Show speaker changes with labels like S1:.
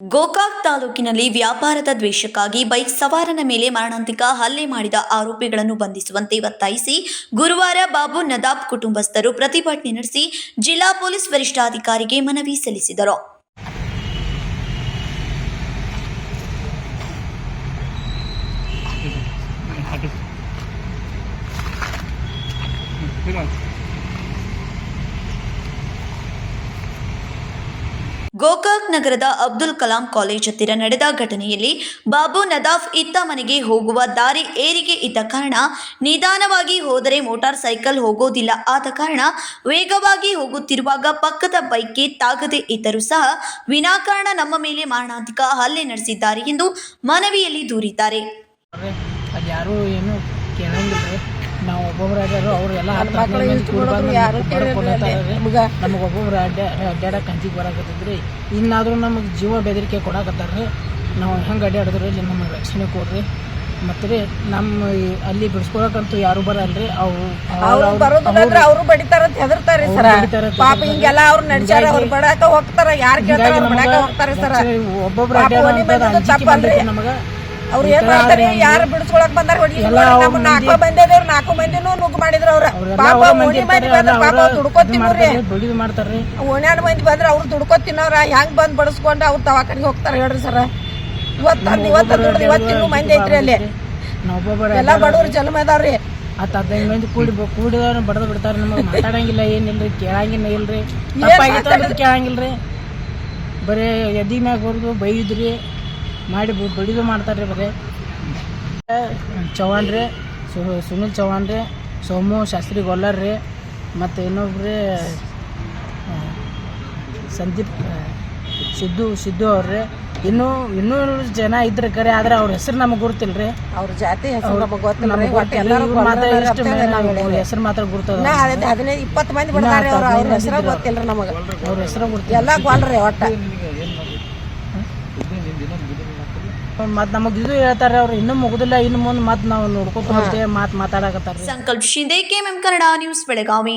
S1: ಗೋಕಾಕ್ ತಾಲೂಕಿನಲ್ಲಿ ವ್ಯಾಪಾರದ ದ್ವೇಷಕ್ಕಾಗಿ ಬೈಕ್ ಸವಾರನ ಮೇಲೆ ಮಾರಣಾಂತಿಕ ಹಲ್ಲೆ ಮಾಡಿದ ಆರೋಪಿಗಳನ್ನು ಬಂಧಿಸುವಂತೆ ಒತ್ತಾಯಿಸಿ ಗುರುವಾರ ಬಾಬು ನದಾಬ್ ಕುಟುಂಬಸ್ಥರು ಪ್ರತಿಭಟನೆ ನಡೆಸಿ ಜಿಲ್ಲಾ ಪೊಲೀಸ್ ವರಿಷ್ಠಾಧಿಕಾರಿಗೆ ಮನವಿ ಸಲ್ಲಿಸಿದರು. ಗೋಕಾಕ್ ನಗರದ ಅಬ್ದುಲ್ ಕಲಾಂ ಕಾಲೇಜ್ ಹತ್ತಿರ ನಡೆದ ಘಟನೆಯಲ್ಲಿ ಬಾಬು ನದಾಫ್ ಇತ್ತ ಮನೆಗೆ ಹೋಗುವ ದಾರಿ ಏರಿಗೆ ಇದ್ದ ಕಾರಣ ನಿಧಾನವಾಗಿ ಹೋದರೆ ಮೋಟಾರ್ ಸೈಕಲ್ ಹೋಗೋದಿಲ್ಲ. ಆದ ಕಾರಣ ವೇಗವಾಗಿ ಹೋಗುತ್ತಿರುವಾಗ ಪಕ್ಕದ ಬೈಕ್ಗೆ ತಾಗದೇ ಇದ್ದರೂ ಸಹ ವಿನಾಕಾರಣ ನಮ್ಮ ಮೇಲೆ ಮಾರಣಾಂತಿಕ ಹಲ್ಲೆ ನಡೆಸಿದ್ದಾರೆ ಎಂದು ಮನವಿಯಲ್ಲಿ ದೂರಿದ್ದಾರೆ.
S2: ಒಬ್ಬೊಬ್ರು ಅದಾರು ಅವ್ರು ಎಲ್ಲ
S3: ಮಕ್ಳು ಇಸ್ಕೊಳೋದ್ರು ಯಾರೂ ಕೇಳಿಲ್ಲ ನಮ್ಗೆ.
S2: ಒಬ್ಬೊಬ್ರು ಅಡ್ಡ ಅಡ್ಡಾಡಕ್ಕೆ ಹಂಚಿಗೆ ಬರಾಕತ್ತಿದ್ರಿ. ಇನ್ನಾದರೂ ನಮಗೆ ಜೀವ ಬೆದರಿಕೆ ಕೊಡಾಕತ್ತಾರ ರೀ ನಾವು ಹೆಂಗೆ ಅಡ್ಡಾಡಿದ್ರಿ ಇಲ್ಲಿ ನಮಗೆ ರಕ್ಷಣೆ ಕೊಡ್ರಿ. ಮತ್ತೆ ರೀ ನಮ್ಮ ಅಲ್ಲಿ ಬಿಡಿಸ್ಕೊಳಕಂತೂ ಯಾರು ಬರಲ್ರಿ. ಅವು
S3: ಅವ್ರು ಬಡಿತಾರ ಅಂತ ಹೆದರ್ತಾರ ಸರ್. ಪಾಪ ಹಿಂಗೆಲ್ಲ ಅವ್ರು ನಡ್ಸ್ಯಾರ ಅವ್ರು ಬಡಾಕ ಹೋಗ್ತಾರ ಯಾರು ಕೇಳ್ತಾರ ಬಡಾಕ ಹೋಗ್ತಾರ ಸರ್.
S2: ಒಬ್ಬೊಬ್ರು ಅಡ್ಡಾಡ ನಮಗೆ.
S3: ಅವ್ರು ಏನ್ ಮಾಡ್ತಾರೆ? ಯಾರು ಬಿಡಿಸ್ಕೊಳಕ್ ಬಂದಾರ? ಹೊಡಿ ನಮ್ಮ ನಾಲ್ಕು ಬಂದಿದ್ದೇವ್ರು ನಾಲ್ಕು ಮಂದಿನೂ ನುಗ್ಗ್ ಮಾಡಿದ್ರ ಅವ್ರ. ಪಾಪ
S2: ಅವ್ರ ಮಂದಿ
S3: ಓಣಿ ಮಂದಿ ಬಂದ್ರ ಪಾಪ
S2: ಅವ್ರು
S3: ಅವ್ರು ದುಡ್ಕೊ
S2: ಇದು
S3: ತಿನ್ನೋರಿ ಓಣ್ಯಾನ ಮಂದಿ ಬಂದ್ರ ಅವ್ರು ದುಡ್ಕೊ ತಿನ್ನೋರ ಹೆಂಗ್ ಬಂದ್ ಬಡಿಸ್ಕೊಂಡು ಅವ್ರು ದವಾಖಾನಿಗೆ ಹೋಗ್ತಾರ ಹೇಳ್ರಿ ಸರ. ಇವತ್ತ ಇವತ್ತ ದುಡ್ದು ಇವತ್ತಿನ್ನು ಮಂದಿ ಐತ್ರಿ ಅಲ್ಲಿ. ಎಲ್ಲಾ ಬಡವ್ರು ಜನ್ಮ ಅದಾವ್ರಿ
S2: ಹತ್ತು ಹದಿನೈದು ಮಂದಿ ಕೂಡಿ ಕೂಡಿದವ್ರನ್ನ ಬಡದು ಬಿಡ್ತಾರೆ ನಮಗೆ ಮಾತಾಡಂಗಿಲ್ಲ ಏನಿಲ್ರಿ ಕೇಳಂಗಿಲ್ಲ ಇಲ್ರಿ. ತಪ್ಪಾಗಿತ್ತು ಕೇಳಂಗಿಲ್ರಿ. ಬರೀ ಎದಿ ಮ್ಯಾಗ ಹೊರದು ಬೈದ್ರಿ. ಮಾಡಿ ಬಡಿದು ಮಾಡ್ತಾರೆ ಬರೀ. ಚೌಹಾಣ್ ರೀ ಸುನಿಲ್ ಚೌಹಾಣ್ ರೀ ಸೋಮು ಶಾಸ್ತ್ರಿ ಗೊಲ್ಲರ್ ರೀ ಮತ್ತು ಇನ್ನೊಬ್ರಿ ಸಂದೀಪ್ ಸಿದ್ದು ಸಿದ್ದು ಅವ್ರಿ ಇನ್ನೂ ಇನ್ನೂ ಜನ ಇದ್ರೆ ಕರೆ ಆದ್ರೆ ಅವ್ರ ಹೆಸರು ನಮಗೆ ಗುರುತಿಲ್ರಿ.
S3: ಅವ್ರ ಜಾತಿ ಹೆಸರು ಗೊತ್ತಿಲ್ಲ
S2: ಮಾತ್ರ ಗುರ್ತದ.
S3: ಹದಿನೈದು ಇಪ್ಪತ್ತು ಮಂದಿ ಬಿಡ್ತಾರೆ ಅವ್ರ ಹೆಸರು ಗೊತ್ತಿಲ್ಲ ನಮಗೆ ನಮಗ.
S2: ಅವ್ರ ಹೆಸರು ಗುರುತಿಲ್ಲ.
S3: ಎಲ್ಲ ಗೊಲ್ರಿ ಒಟ್ಟ.
S2: ಮತ್ ನಮಗೆ ಇದು ಹೇಳ್ತಾರ ಅವ್ರು ಇನ್ನು ಮುಗುದಿಲ್ಲ ಇನ್ನು ಮುಂದೆ ಮತ್ತು ನಾವು ನೋಡ್ಕೊತ ಮಾತ್ ಮಾತು ಮಾತಾಡಕತ್ತಾರೆ
S1: ಸಂಕಲ್ಪ ಶಿಂದೆ ಕೆಎಂ ಕನ್ನಡ ನ್ಯೂಸ್ ಬೆಳಗಾವಿ.